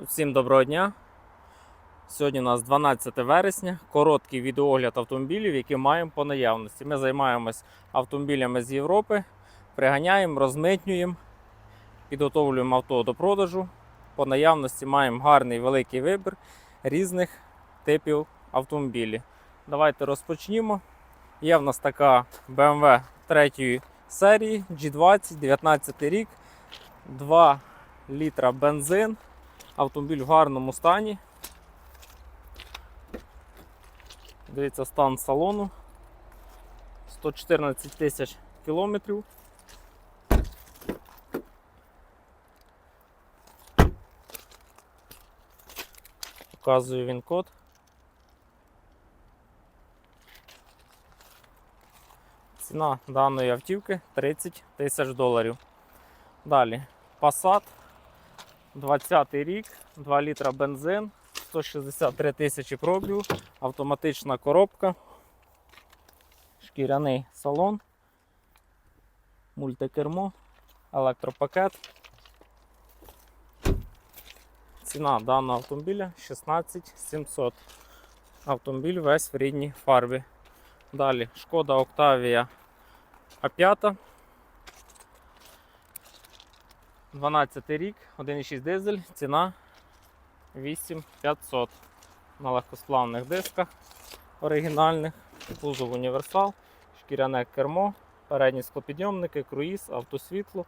Всім доброго дня. Сьогодні у нас 12 вересня. Короткий відеогляд автомобілів, які маємо по наявності. Ми займаємось автомобілями з Європи, приганяємо, розмитнюємо, підготовлюємо авто до продажу. По наявності маємо гарний великий вибір різних типів автомобілів. Давайте розпочнімо. Є в нас така BMW 3 серії G20, 19 рік, 2 літра бензин. Автомобіль в гарному стані. Дивіться стан салону. 114 тисяч кілометрів. Показую він код. Ціна даної автівки 30 тисяч доларів. Далі Passat 20 рік, 2 літра бензин, 163 тисячі пробігу, автоматична коробка, шкіряний салон, мультикермо, електропакет. Ціна даного автомобіля 16 700. Автомобіль весь в рідній фарбі. Далі шкода Октавія А5. 12 рік, 1,6 дизель, ціна 8500 на легкосплавних дисках оригінальних, кузов універсал, шкіряне кермо, передні склопідйомники, круїз, автосвітло.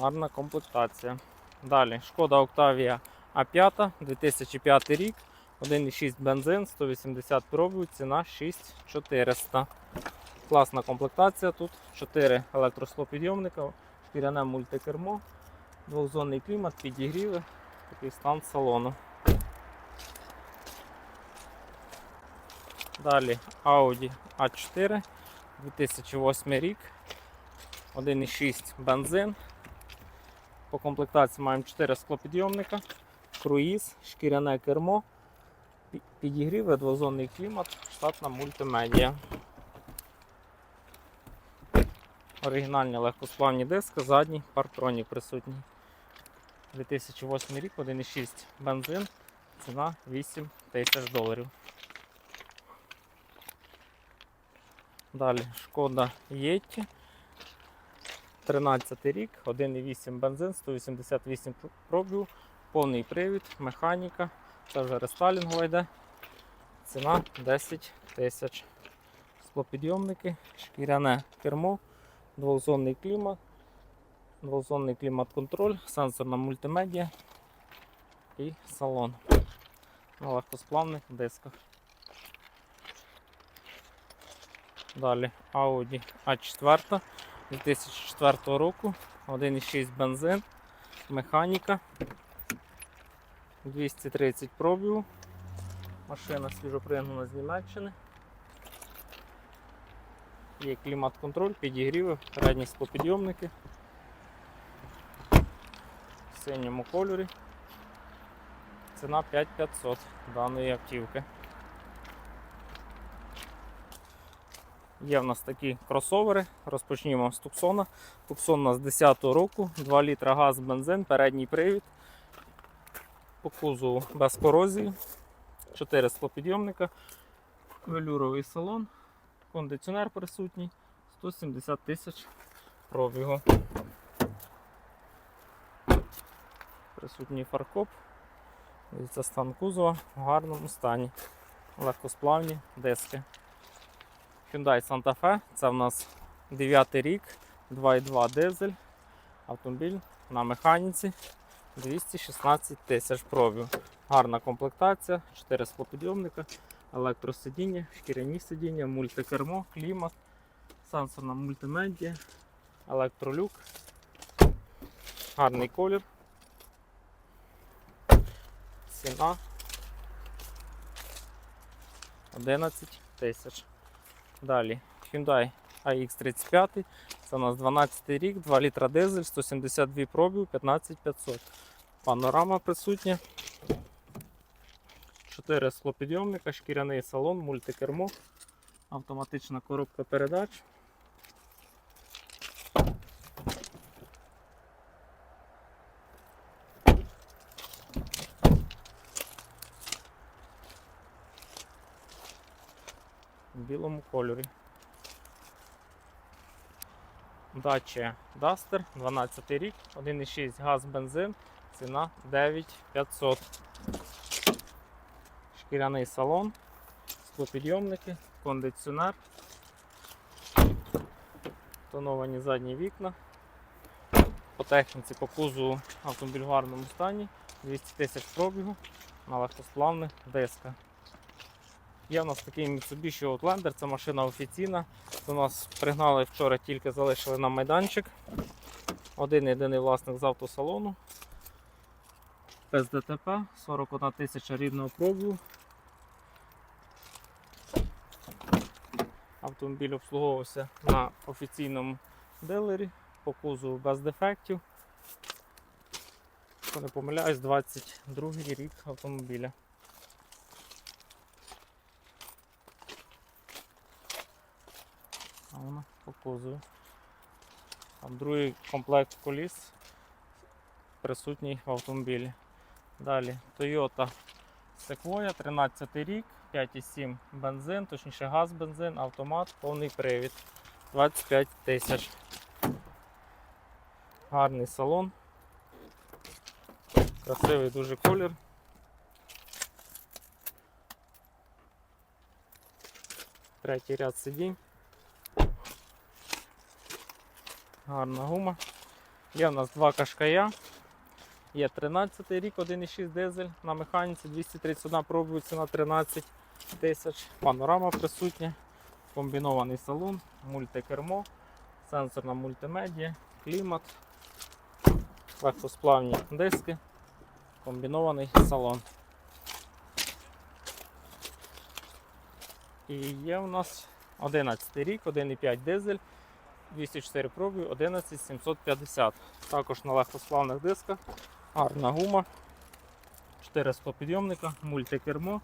Гарна комплектація. Далі шкода Octavia А5, 2005 рік, 1,6 бензин, 180 пробів, ціна 6400. Класна комплектація тут. 4 електрослопідйомника, шкіряне мультикермо, двохзонний клімат, підігріви, такий стан салону. Далі Audi A4, 2008 рік, 1,6 бензин. По комплектації маємо 4 склопідйомника, круїз, шкіряне кермо, пі- підігріви, двозонний клімат, штатна мультимедіа. Оригінальні легкосплавні диски, задні, партроні присутні. 2008 рік, 1,6 бензин, ціна 8 тисяч доларів. Далі шкода Єтті. 13 рік, 1,8 бензин, 188 пр- пробігу, повний привід, механіка. Це вже рестайлінгова йде. Ціна 10 тисяч. Склопідйомники, шкіряне кермо, двохзонний клімат, двохзонний клімат-контроль, сенсорна мультимедіа і салон на легкосплавних дисках. Далі Audi A4 2004 року, 1,6 бензин, механіка, 230 пробігу, машина свіжопригнана з Німеччини. Є клімат-контроль, підігріви, передні склопідйомники в синьому кольорі. Ціна 5500 даної автівки. Є в нас такі кросовери. Розпочнімо з Туксона. Туксон у нас 10 року, 2 літра газ, бензин, передній привід. По кузову без корозії, 4 склопідйомника, велюровий салон, кондиціонер присутній, 170 тисяч пробігу. Присутній фаркоп. Дивіться стан кузова в гарному стані. Легкосплавні диски. Hyundai Santa Fe. Це в нас 9 рік, 2,2 дизель. Автомобіль на механіці 216 тисяч пробів. Гарна комплектація, 4 склопідйомника, електросидіння, шкіряні сидіння, мультикермо, клімат, сенсорна мультимедіа, електролюк. Гарний колір. Ціна 11 тисяч. Далі Hyundai AX35. Це у нас 12 рік, 2 літра дизель, 172 пробів, 15500. Панорама присутня. 4 склопідйомника, шкіряний салон, мультикермо, автоматична коробка передач. В білому кольорі. Дача Duster, 12 рік, 1,6 газ бензин, ціна 9500. Шкіряний салон, склопідйомники, кондиціонер, тоновані задні вікна. По техніці, по кузову автомобіль в гарному стані, 200 тисяч пробігу на легкосплавних дисках. Є в нас такий Mitsubishi Outlander, це машина офіційна. До нас пригнали вчора, тільки залишили на майданчик. Один єдиний власник з автосалону. Без ДТП, 41 тисяча рідного пробігу. Автомобіль обслуговувався на офіційному дилері, по кузову без дефектів. Якщо не помиляюсь, 22 рік автомобіля. А вона по кузову. Там другий комплект коліс присутній в автомобілі. Далі Toyota Sequoia, 13 рік, 5,7 бензин, точніше газ бензин, автомат, повний привід. 25 тисяч. Гарний салон. Красивий дуже колір. Третій ряд сидінь. Гарна гума. Є в нас два кашкая. Є 13 рік, 1,6 дизель на механіці, 231 пробує ціна 13 тисяч. Панорама присутня, комбінований салон, мультикермо, сенсорна мультимедія, клімат, легкосплавні диски, комбінований салон. І є у нас 11 рік, 1,5 дизель, 204 пробів, 11750. Також на легкосплавних дисках. Гарна гума. 4 склопідйомника, мультикермо,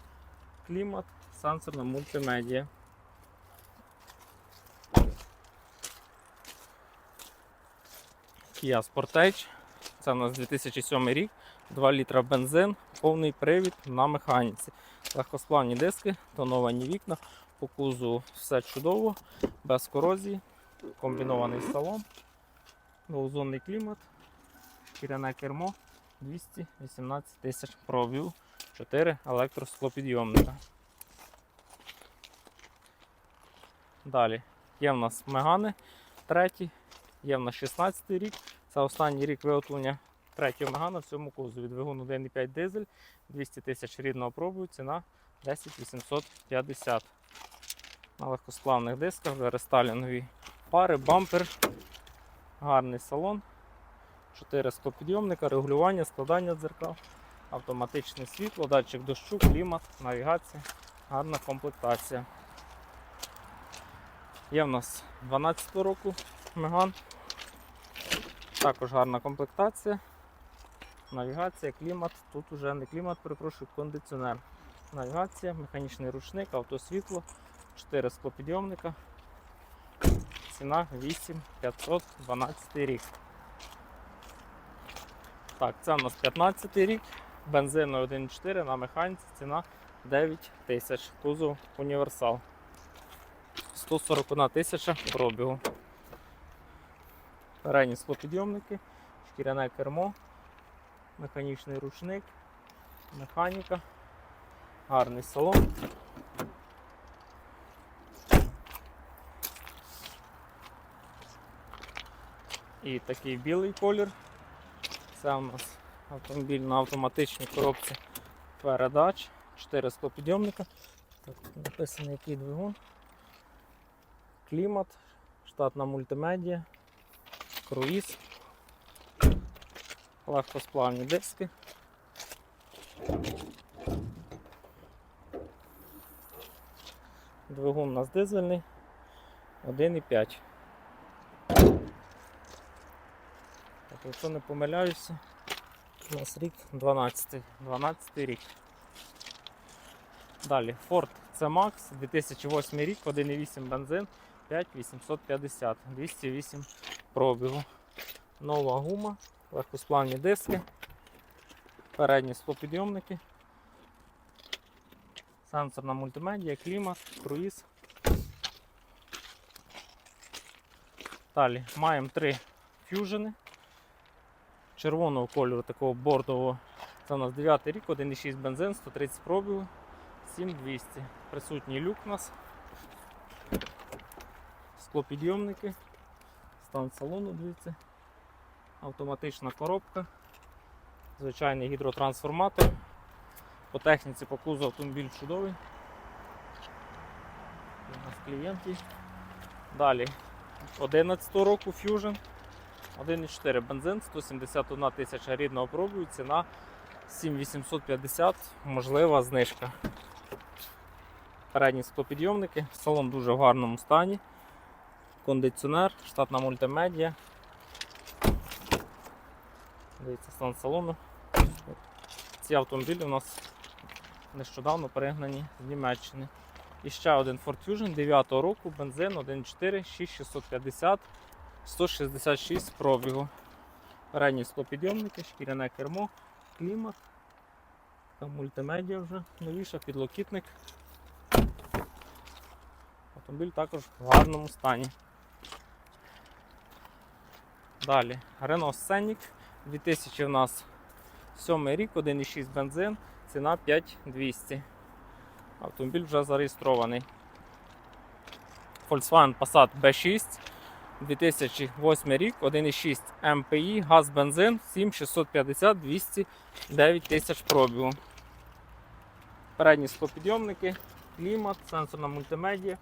клімат, сенсорна мультимедія. Kia Sportage. Це у нас 2007 рік, 2 літра бензин, повний привід на механіці. Легкосплавні диски, тоновані вікна, по кузову все чудово, без корозії, комбінований салон, двозонний клімат, шкіряне кермо, 218 тисяч пробів, 4 електросклопідйомника. Далі є в нас мегани третій, є в нас 16 рік. Це останній рік виготовлення третього мегана в цьому кузові. Двигун 1,5 дизель, 200 тисяч рідного пробою, ціна 10 850. На легкосплавних дисках, рестайлінгові пари, бампер, гарний салон, 4 склопідйомника, регулювання, складання дзеркал, автоматичне світло, датчик дощу, клімат, навігація, гарна комплектація. Є в нас 12 року меган. Також гарна комплектація, навігація, клімат. Тут вже не клімат, перепрошую, кондиціонер. Навігація, механічний ручник, автосвітло, 4 склопідйомника. Ціна 8512 рік. Так, це у нас 15 рік, бензинний 1.4 на механіці, ціна 9 тисяч. Кузов універсал. 141 тисяча пробігу. Передні склопідйомники, шкіряне кермо, механічний ручник, механіка, гарний салон. І такий білий колір. Це у нас автомобіль на автоматичній коробці передач. 4 склопідйомника. Так, написано який двигун. Клімат, штатна мультимедіа, круїз, легкосплавні диски. Двигун у нас дизельний 1,5. Тобто, якщо не помиляюся, у нас рік 12 12 рік. Далі Ford C Max 2008 рік, 1,8 бензин, 5850, 208 пробігу. Нова гума, легкосплавні диски, передні стопідйомники, сенсорна мультимедія, клімат, круїз. Далі маємо три фюжени червоного кольору, такого бордового. Це у нас 9 рік, 1,6 бензин, 130 пробігу, 7200. Присутній люк у нас. Склопідйомники. Стан салону, дивіться. Автоматична коробка. Звичайний гідротрансформатор. По техніці по кузову автомобіль чудовий. У нас клієнти. Далі 11 року Fusion. 1,4 бензин, 171 тисяча рідного пробою, ціна 7850, можлива знижка. Передні склопідйомники, салон дуже в гарному стані. Кондиціонер, штатна мультимедіа. Дивіться, стан салону. Ці автомобілі у нас нещодавно перегнані з Німеччини. І ще один Ford Fusion 9 року, бензин 1.4, 6650, 166 пробігу. Передні склопідйомники, шкіряне кермо, клімат. Там мультимедіа вже новіша, підлокітник. Автомобіль також в гарному стані. Далі Renault Scenic 2000 у нас 7 рік, 1,6 бензин, ціна 5200. Автомобіль вже зареєстрований. Volkswagen Passat B6 2008 рік, 1,6 MPI, газ бензин, 7650 209 тисяч пробігу. Передні склопідйомники, клімат, сенсорна мультимедіа,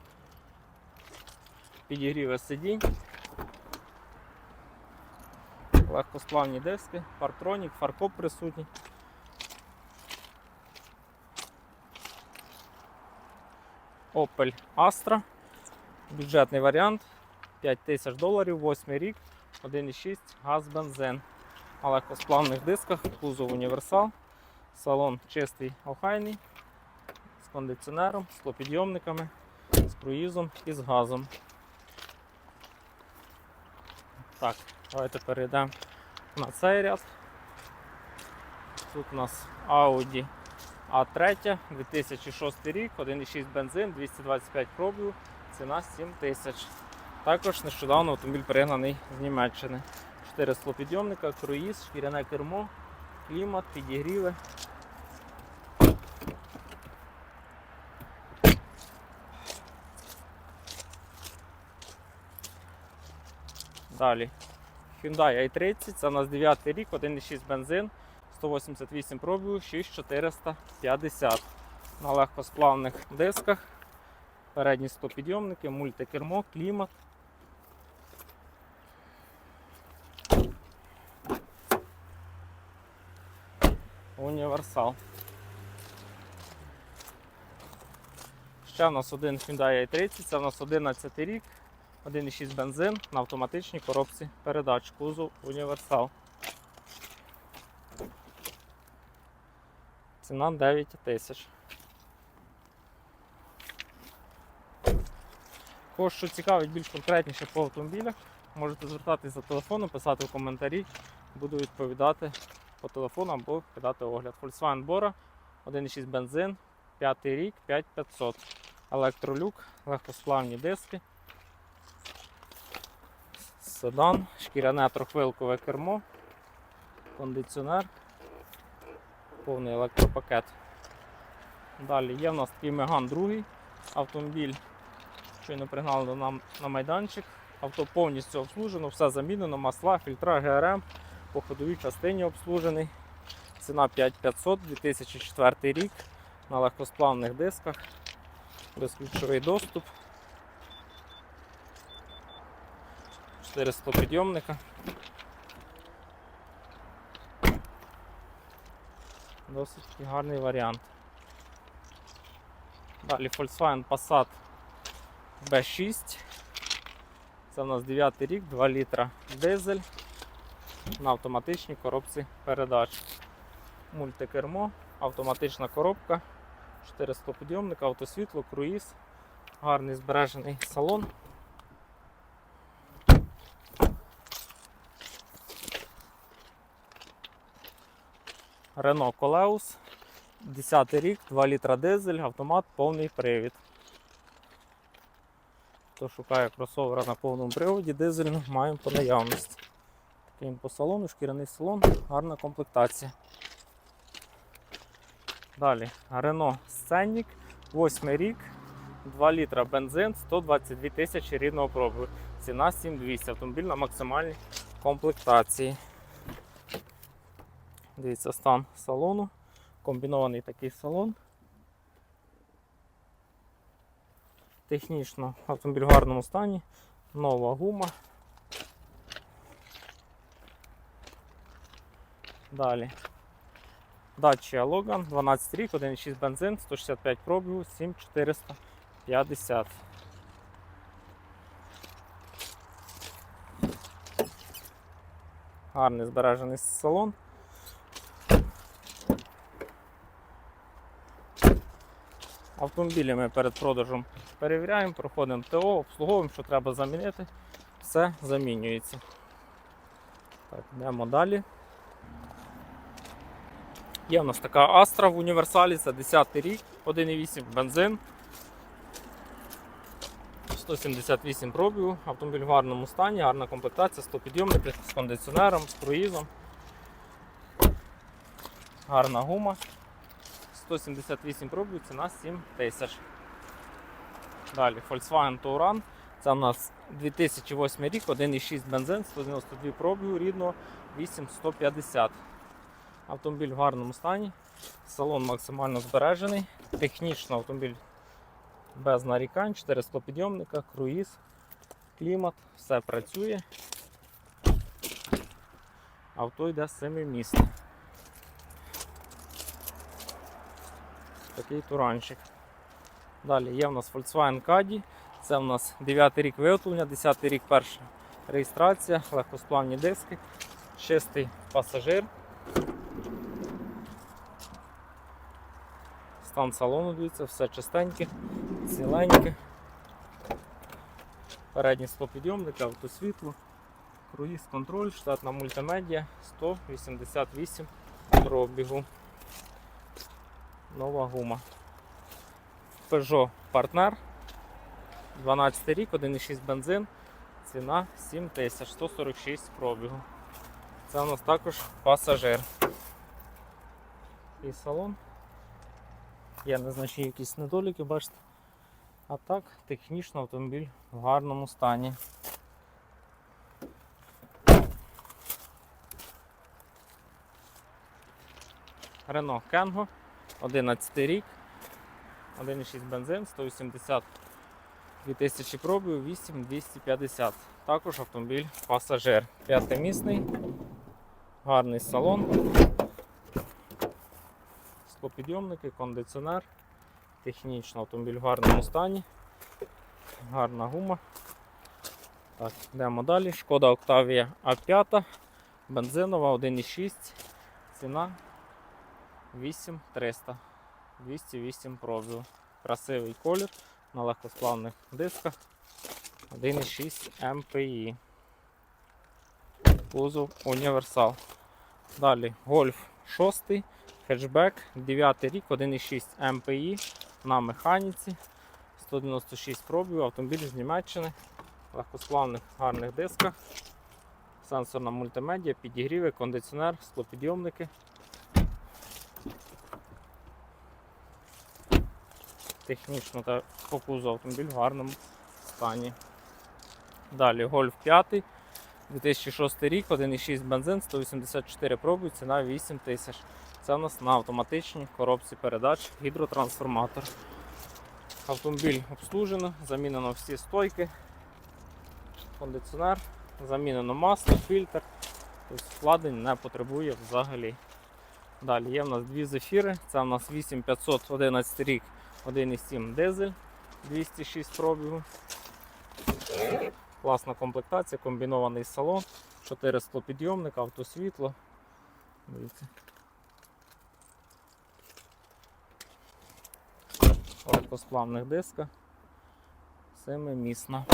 підігріве сидінь, легкосплавні диски, парктронік, фаркоп присутній. Opel Astra. Бюджетний варіант 5 тисяч доларів, 8 рік, 1,6 газ бензин. На легкосплавних дисках, кузов універсал, салон чистий охайний, з кондиціонером, з клопідйомниками, з круїзом і з газом. Так, давайте перейдемо на цей ряд. Тут у нас Audi A3, 2006 рік, 1,6 бензин, 225 пробігу, ціна 7 тисяч. Також нещодавно автомобіль пригнаний з Німеччини. 4 склопідйомника, круїз, шкіряне кермо, клімат, підігріви. Далі. Hyundai i30, це у нас 9 рік, 1,6 бензин, 188 пробігу, 6450 на легкосплавних дисках. Передні стопідйомники, мультикермо, клімат. Універсал. Ще у нас один Hyundai i30, це у нас 11 рік, 1,6 бензин на автоматичній коробці передач, кузов універсал. Ціна 9 тисяч. Кого що цікавить більш конкретніше по автомобілях, можете звертатись за телефоном, писати в коментарі, буду відповідати по телефону або кидати огляд. Volkswagen Bora, 1,6 бензин, 5 рік, 5500. Електролюк, легкосплавні диски, седан, шкіряне трохвилкове кермо, кондиціонер, повний електропакет. Далі є в нас такий Меган другий автомобіль. Щойно пригнали нам на майданчик. Авто повністю обслужено, все замінено, масла, фільтра, ГРМ, по ходовій частині обслужений. Ціна 5500, 2004 рік на легкосплавних дисках, безключовий доступ. 400 підйомника. Досить гарний варіант. Далі Volkswagen Passat B6. Це у нас 9 рік, 2 літра дизель на автоматичній коробці передач. Мультикермо, автоматична коробка, 400 підйомника, автосвітло, круїз, гарний збережений салон. Renault Coleus, 10 рік, 2 літра дизель, автомат, повний привід. Хто шукає кросовера на повному приводі, дизельну маємо по наявності. Він по салону, шкіряний салон, гарна комплектація. Далі Renault Scenic, 8 рік, 2 літра бензин, 122 тисячі рідного пробігу. Ціна 7200. Автомобіль на максимальній комплектації. Дивіться, стан салону. Комбінований такий салон. Технічно автомобіль в гарному стані. Нова гума. Далі. Dacia Logan, 12 рік, 1,6 бензин, 165 пробігу, 7450. Гарний збережений салон. Автомобілі ми перед продажем перевіряємо, проходимо ТО, обслуговуємо, що треба замінити. Все замінюється. Так, йдемо далі. Є в нас така Astra в універсалі, це 10 рік, 1,8 бензин. 178 пробігу, автомобіль в гарному стані, гарна комплектація, 100 підйомників з кондиціонером, з круїзом. Гарна гума. 178 пробігу, ціна 7 тисяч. Далі Volkswagen Touran. Це у нас 2008 рік, 1,6 бензин, 192 пробігу рідного, 8150. Автомобіль в гарному стані, салон максимально збережений, технічно автомобіль без нарікань, 400 підйомника, круїз, клімат, все працює. Авто йде з 7 місць. Такий туранчик. Далі є в нас Volkswagen Caddy. Це в нас 9 рік виготовлення, 10 рік перша реєстрація, легкосплавні диски, чистий пасажир. Стан салону, дивіться, все чистеньке, ціленьке. Передні склопідйомники, автосвітло, круїз контроль, штатна мультимедіа, 188 пробігу. Нова гума. Peugeot Partner. 12 рік, 1,6 бензин, ціна 7146 пробігу. Це у нас також пасажир. І салон. Є незначні якісь недоліки, бачите. А так, технічно автомобіль в гарному стані. Renault Kangoo, 11 рік, 1,6 бензин, 180 2000 пробів, 8250. Також автомобіль пасажир. П'ятимісний, гарний салон, склопідйомники, кондиціонер. Технічно автомобіль в гарному стані. Гарна гума. Так, йдемо далі. Шкода Octavia А5, бензинова 1,6. Ціна 8300. 208 пробів. Красивий колір на легкосплавних дисках. 1,6 МПІ. Кузов універсал. Далі Golf 6, хетчбек, 9 рік, 1,6 МПІ на механіці. 196 пробів, автомобіль з Німеччини, легкосплавних гарних дисках, сенсорна мультимедіа, підігріви, кондиціонер, склопідйомники. Технічно та по кузову автомобіль в гарному стані. Далі Golf 5, 2006 рік, 1,6 бензин, 184 пробів, ціна 8 тисяч. Це у нас на автоматичній коробці передач гідротрансформатор. Автомобіль обслужено, замінено всі стойки, кондиціонер, замінено масло, фільтр. Тобто вкладень не потребує взагалі. Далі є в нас дві зефіри. Це у нас 8511 рік, 1,7 дизель, 206 пробігу. Класна комплектація, комбінований салон, 4 склопідйомника, автосвітло. Дивіться. Легкосплавних дисках. Семимісна.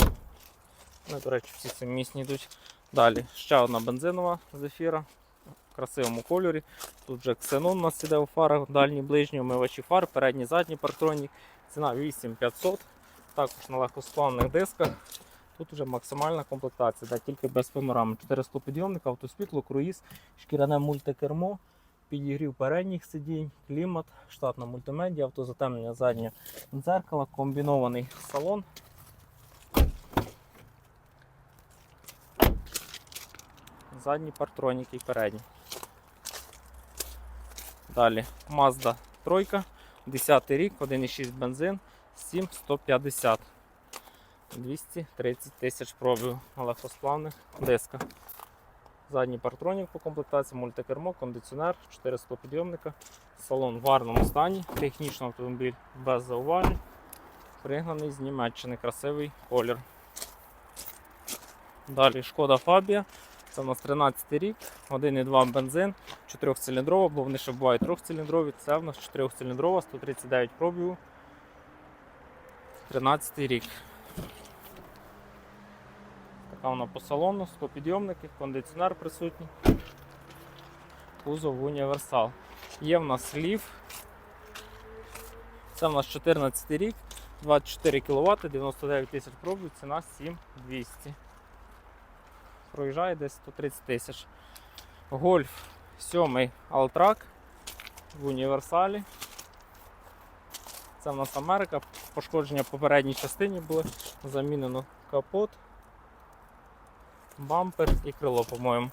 Ну, до речі, всі семимісні йдуть. Далі ще одна бензинова зефіра в красивому кольорі. Тут вже ксенон у нас іде у фарах, дальні ближні омивачі фар, передні задні парктронік. Ціна 8500. також на легкосплавних дисках. Тут вже максимальна комплектація, да, тільки без панорами. 4 склопідйомника, автосвітло, круїз, шкіряне мультикермо, підігрів передніх сидінь, клімат, штатна мультимедіа, автозатемнення заднього дзеркала, комбінований салон. Задні партроніки і передні. Далі Mazda 3, 10 рік, 1,6 бензин, 7150. 230 тисяч пробів на легкосплавних дисках. Задній партронік по комплектації, мультикермо, кондиціонер, 4 склопідйомника, салон в гарному стані, технічний автомобіль без зауважень, пригнаний з Німеччини, красивий колір. Далі шкода Фабія. Це у нас 13 рік, 1,2 бензин, 4-циліндрова, бо вони ще бувають 3-циліндрові. Це в нас 4-циліндрова, 139 пробігу. 13 рік. Така вона по салону, склопідйомники, кондиціонер присутній. Кузов універсал. Є в нас ліф. Це в нас 14 рік, 24 кВт, 99 тисяч пробів, ціна 7200. Проїжджає десь 130 тисяч. Гольф 7 Алтрак в універсалі. Це в нас Америка. Пошкодження в попередній частині були. Замінено капот, бампер і крило, по-моєму.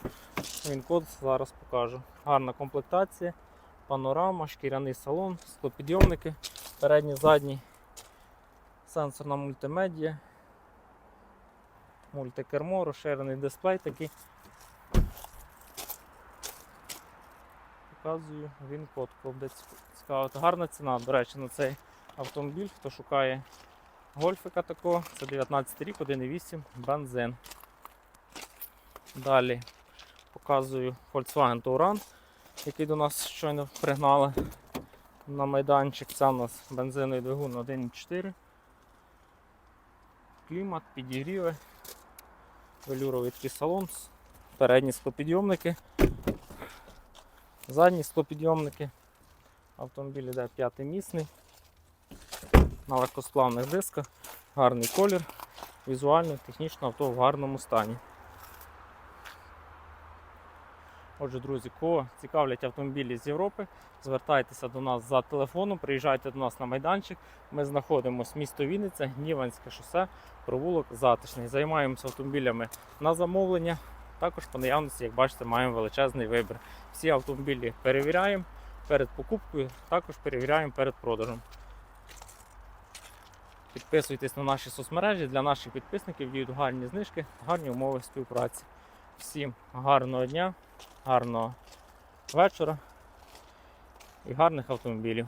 Він код зараз покажу. Гарна комплектація, панорама, шкіряний салон, склопідйомники, передні, задні, сенсорна мультимедіа, мультикермо, розширений дисплей такий. Показую він код, буде. Гарна ціна, до речі, на цей автомобіль, хто шукає гольфика такого, це 19 рік, 1,8 бензин. Далі показую Volkswagen Touran, який до нас щойно пригнали на майданчик. Це у нас бензиновий двигун 1,4. Клімат, підігріви, велюровий такий салон, передні склопідйомники, задні склопідйомники. Автомобіль йде п'ятимісний на легкосплавних дисках, гарний колір, візуально, технічно авто в гарному стані. Отже, друзі, кого цікавлять автомобілі з Європи, звертайтеся до нас за телефоном, приїжджайте до нас на майданчик. Ми знаходимося місто Вінниця, Гніванське шосе, провулок Затишний. Займаємося автомобілями на замовлення. Також по наявності, як бачите, маємо величезний вибір. Всі автомобілі перевіряємо перед покупкою, також перевіряємо перед продажем. Підписуйтесь на наші соцмережі. Для наших підписників діють гарні знижки, гарні умови співпраці. Всім гарного дня, гарного вечора і гарних автомобілів.